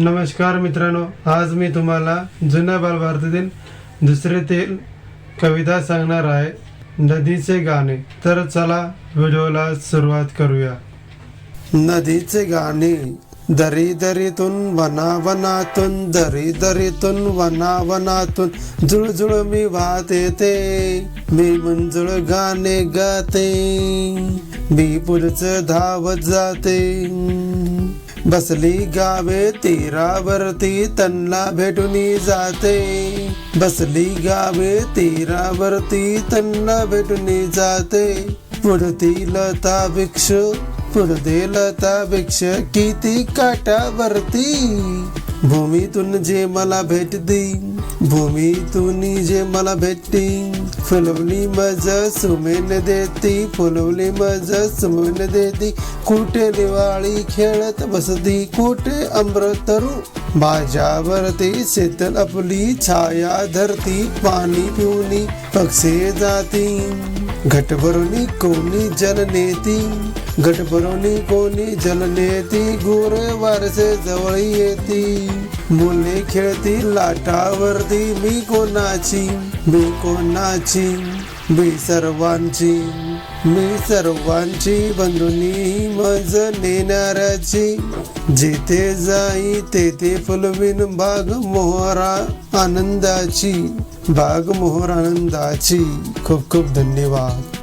नमस्कार मित्रांनो आज मी तुम्हाला जुन्या बालभारतातील दुसरे ते कविता सांगणार आहे. नदीचे गाणे. तर चला व्हिडिओला सुरुवात करूया. नदीचे गाणे. दरी दरीतून वना वनातून दरी दरीतून वना वनातून जुळजुळ मी वाहत येते. मी मंजुळ गाणे गाते. मी पुढचं धावत जाते. बसली गावे तीरावरती त्यांना भेटून जाते. बसली गावे तीरावरती त्यांना भेटून जाते. पुढती लता वृक्ष पुढते लता वृक्ष किती काटावरती भूमीतून जे मला भेटती भूमीतून जे मला भेटती फुलवली मज सुमेन देती फुलवली मज सुमेन देती. कुठे दिवाळी खेळत बसती कुठे अमृतरू माझ्यावरती शेतल आपली छाया धरती पाणी पिऊनी पक्षी जाती. घटभरुनी कोणी जल नेती. घट कोणी जलने नेती गुर वारसे जवळ येती. मुले खेळती लाटावरती मी कोणाची? मी कोणाची? मी सर्वांची. मी सर्वांची बंधुनी मज नेणाऱ्याची. जिथे जाई तेथे फुलविन बाग मोहरा आनंदाची. बाग मोहर आनंदाची. खूप खूप धन्यवाद.